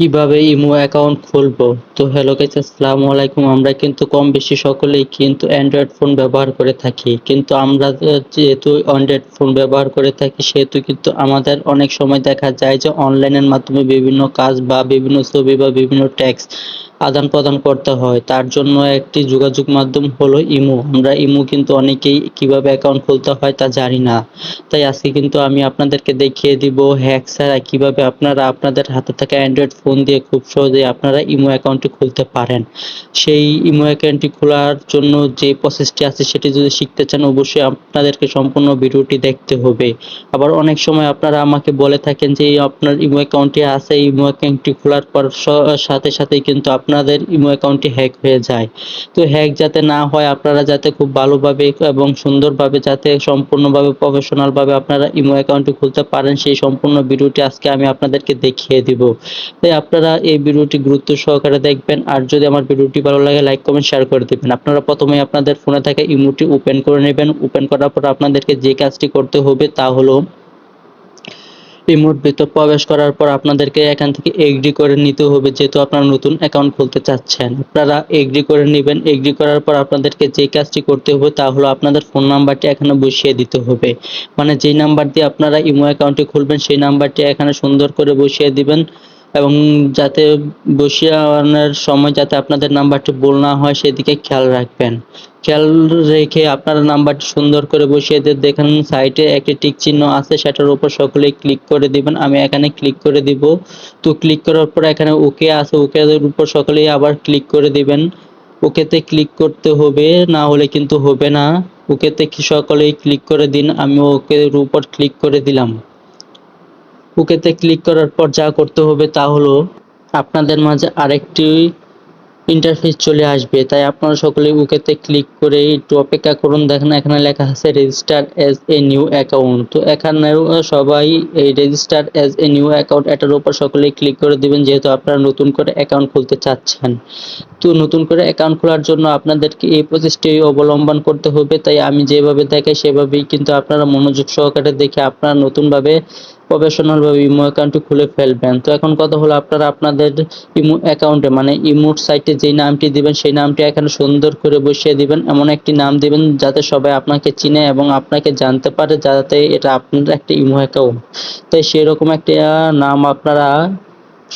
কীভাবে imo account খুলবো? তো হ্যালো গাইস আসসালামু আলাইকুম। আমরা কিন্তু কম বেশি সকলেই কিন্তু অ্যান্ড্রয়েড ফোন ব্যবহার করে থাকি। কিন্তু আমরা যেহেতু অ্যান্ড্রয়েড ফোন ব্যবহার করে থাকি, সেহেতু কিন্তু আমাদের অনেক সময় দেখা যায় যে অনলাইনের মাধ্যমে বিভিন্ন কাজ বা বিভিন্ন ছবি বা বিভিন্ন ট্যাক্স আদান প্রদান করতে হয়। তার জন্য একটি যোগাযোগ মাধ্যম হলো ইমো। আমরা ইমো কিন্তু অনেকেই কীভাবে অ্যাকাউন্ট খুলতে হয় তা জানি না। তাই আজকে কিন্তু আমি আপনাদেরকে দেখিয়ে দিব হ্যাক ছাড়া কীভাবে আপনারা আপনাদের হাতে থাকা অ্যান্ড্রয়েড ফোন দিয়ে খুব সহজেই আপনারা ইমো অ্যাকাউন্টটি খুলতে পারেন। সেই ইমো অ্যাকাউন্টটি খোলার জন্য যে প্রসেসটি আছে সেটি যদি শিখতে চান, অবশ্যই আপনাদেরকে সম্পূর্ণ ভিডিওটি দেখতে হবে। আবার অনেক সময় আপনারা আমাকে বলে থাকেন যে আপনার ইমো অ্যাকাউন্টটি আছে, ইমো অ্যাকাউন্টটি খোলার পর সাথে সাথেই কিন্তু আপনাদের ইমো অ্যাকাউন্টটি হ্যাক হয়ে যায়। তো হ্যাক যাতে না হয়, আপনারা যাতে খুব ভালোভাবে এবং সুন্দরভাবে যাতে সম্পূর্ণভাবে প্রফেশনালভাবে আপনারা ইমো অ্যাকাউন্টটি খুলতে পারেন, সেই সম্পূর্ণ ভিডিওটি আজকে আমি আপনাদেরকে দেখিয়ে দিব। তাই আপনারা এই ভিডিওটি গুরুত্ব সহকারে দেখবেন, আর যদি আমার ভিডিওটি ভালো লাগে লাইক কমেন্ট শেয়ার করে দেবেন। আপনারা প্রথমে আপনাদের ফোনে থাকা ইমোটি ওপেন করে নেবেন। ওপেন করার পর আপনাদেরকে যে কাজটি করতে হবে তা হলো ইমোর ভিতর প্রবেশ করার পর আপনাদেরকে এখান থেকে এগ্রি করে নিতে হবে, যেহেতু আপনারা নতুন অ্যাকাউন্ট খুলতে চাচ্ছেন। আপনারা এগ্রি করে নেবেন। এগ্রি করার পর আপনাদেরকে যে কাজটি করতে হবে তা হলো আপনাদের ফোন নাম্বারটি এখানে বসিয়ে দিতে হবে। মানে যেই নাম্বার দিয়ে আপনারা ইমো অ্যাকাউন্টটি খুলবেন, সেই নাম্বারটি এখানে সুন্দর করে বসিয়ে দিবেন। এবং যাতে বসিয়ে আনার সময় যাতে আপনাদের নাম্বারটি ভুল না হয়, সেদিকে খেয়াল রাখবেন। খেয়াল রেখে আপনারা নাম্বারটি সুন্দর করে বসিয়ে দিয়ে দেখেন, সাইটে একটি টিক চিহ্ন আছে, সেটার উপর সকলেই ক্লিক করে দিবেন। আমি এখানে ক্লিক করে দিব। তো ক্লিক করার পর এখানে ওকে আছে। ওকে উপর সকলেই আবার ক্লিক করে দিবেন। ওকেতে ক্লিক করতে হবে, না হলে কিন্তু হবে না। ওকেতে সকলেই ক্লিক করে দিন, আমি ওকের উপর ক্লিক করে দিলাম। ওকেতে ক্লিক করার পর যা করতে হবে তা হলো আপনাদের মাঝে আরেকটি ইন্টারফেস চলে আসবে। তাই আপনারা সকলে ওকেতে ক্লিক করে একটু অপেক্ষা করুন। দেখেন এখানে লেখা আছে register as a new account তো এখানে সবাই এই register as a new account এটার উপর সকলেই ক্লিক করে দিবেন, যেহেতু আপনারা নতুন করে অ্যাকাউন্ট খুলতে চাচ্ছেন। তো নতুন করে অ্যাকাউন্ট খোলার জন্য আপনাদেরকে এই প্রসেসটি অবলম্বন করতে হবে। তাই আমি যেভাবে দেখাই সেভাবেই কিন্তু আপনারা মনোযোগ সহকারে দেখে আপনারা নতুনভাবে প্রফেশনালভাবে ইমো অ্যাকাউন্টটি খুলে ফেলবেন। তো এখন কথা হলো আপনারা আপনাদের ইমো অ্যাকাউন্টে মানে ইমোর সাইটে যে নামটি দিবেন, সেই নামটি এখানে সুন্দর করে বসিয়ে দিবেন। এমন একটি নাম দিবেন যাতে সবাই আপনাকে চিনে এবং আপনাকে জানতে পারে, যাতে এটা আপনার একটা ইমো অ্যাকাউন্ট তাই সেরকম একটা নাম আপনারা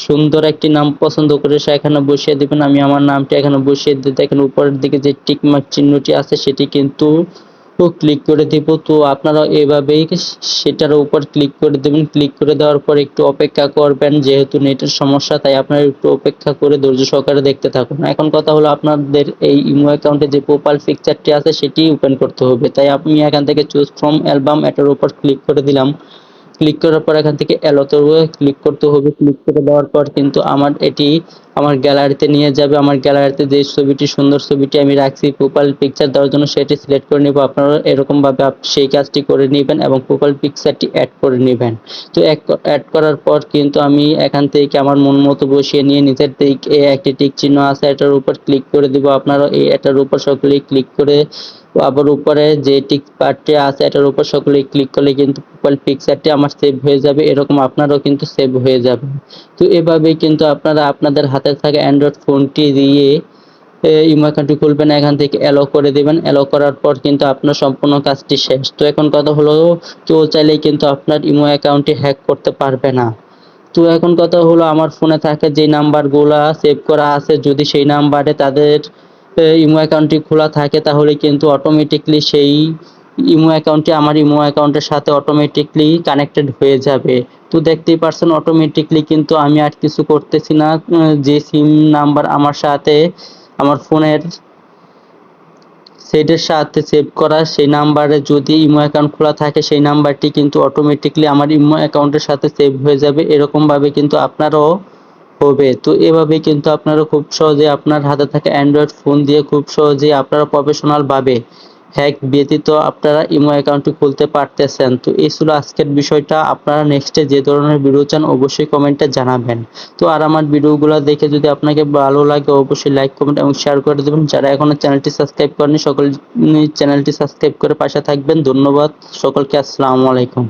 সুন্দর একটি নাম পছন্দ করে সে এখানে বসিয়ে দিবেন। আমি আমার নামটি এখানে বসিয়ে দিতে, এখানে উপরের দিকে যে টিকমার্ক চিহ্নটি আছে, সেটি কিন্তু ক্লিক করে দিব। তো আপনারা এভাবেই সেটার উপর ক্লিক করে দেবেন। ক্লিক করে দেওয়ার পর একটু অপেক্ষা করবেন, যেহেতু নেটের সমস্যা, তাই আপনারা একটু অপেক্ষা করে ধৈর্য সহকারে দেখতে থাকুন। এখন কথা হলো আপনাদের এই ইমো অ্যাকাউন্টে যে প্রোফাইল পিকচারটি আছে সেটি ওপেন করতে হবে। তাই আমি এখান থেকে চুজ ফ্রম অ্যালবাম এটার উপর ক্লিক করে দিলাম। ক্লিক করার পর এখান থেকে অ্যালোতে ক্লিক করতে হবে। ক্লিক করে দেওয়ার পর কিন্তু আমার এটি আমার গ্যালারিতে নিয়ে যাবে। আমার গ্যালারিতে যে ছবিটি, সুন্দর ছবিটি আমি রাখছি প্রোফাইল পিকচার দেওয়ার জন্য সেটি সিলেক্ট করে নেব। আপনারা এরকমভাবে সেই কাজটি করে নেবেন এবং প্রোফাইল পিকচারটি অ্যাড করে নেবেন। তো অ্যাড করার পর কিন্তু আমি এখান থেকে আমার মন মতো বসিয়ে নিয়ে নিজের দিকে একটি টিক চিহ্ন আছে, এটার উপর ক্লিক করে দিব। আপনারা এই এটার উপর সকলেই ক্লিক করে আবার উপরে যে টিক পার্টটি আছে, এটার উপর সকলেই ক্লিক করলে কিন্তু প্রোফাইল পিকচারটি আমার সেভ হয়ে যাবে, এরকম আপনারও কিন্তু সেভ হয়ে যাবে। তো এভাবেই কিন্তু আপনারা আপনাদের হাতে থাকা অ্যান্ড্রয়েড ফোনটি দিয়ে ইমো অ্যাকাউন্টটি খুলবেন, এখান থেকে অ্যালো করে দেবেন। অ্যালো করার পর কিন্তু আপনার সম্পূর্ণ কাজটি শেষ। তো এখন কথা হলো, কেউ চাইলেই কিন্তু আপনার ইমো অ্যাকাউন্টটি হ্যাক করতে পারবে না। তো এখন কথা হলো, আমার ফোনে থাকে যে নাম্বারগুলো সেভ করা আছে, যদি সেই নাম্বারে তাদের ইমো অ্যাকাউন্টটি খোলা থাকে, তাহলে কিন্তু অটোমেটিকলি সেই ইমো অ্যাকাউন্টটি আমার ইমো অ্যাকাউন্টের সাথে অটোমেটিকলি কানেক্টেড হয়ে যাবে। তো দেখতেই পারছেন অটোমেটিকলি কিন্তু আমি আর কিছু করতেছি না। যে সিম নাম্বার আমার সাথে, আমার ফোনের সেটের সাথে সেভ করা, সেই নাম্বারে যদি ইমো অ্যাকাউন্ট খোলা থাকে, সেই নাম্বারটি কিন্তু অটোমেটিকলি আমার ইমো অ্যাকাউন্টের সাথে সেভ হয়ে যাবে। এরকমভাবে কিন্তু আপনারাও হবে। তো এভাবে কিন্তু আপনারা খুব সহজে আপনার হাতে থাকা অ্যান্ড্রয়েড ফোন দিয়ে খুব সহজেই আপনারা প্রফেশনালভাবে হ্যাক ব্যতীত আপনারা ইমো অ্যাকাউন্টটি খুলতে পারতেছেন। তো এই ছিল আজকের বিষয়টা। আপনারা নেক্সটে যে ধরনের ভিডিও চান অবশ্যই কমেন্টে জানাবেন। তো আর আমার ভিডিওগুলো দেখে যদি আপনাকে ভালো লাগে অবশ্যই লাইক কমেন্ট এবং শেয়ার করে দেবেন। যারা এখনও চ্যানেলটি সাবস্ক্রাইব করেনি সকল চ্যানেলটি সাবস্ক্রাইব করে পাশে থাকবেন। ধন্যবাদ। সকলকে আসসালামু আলাইকুম।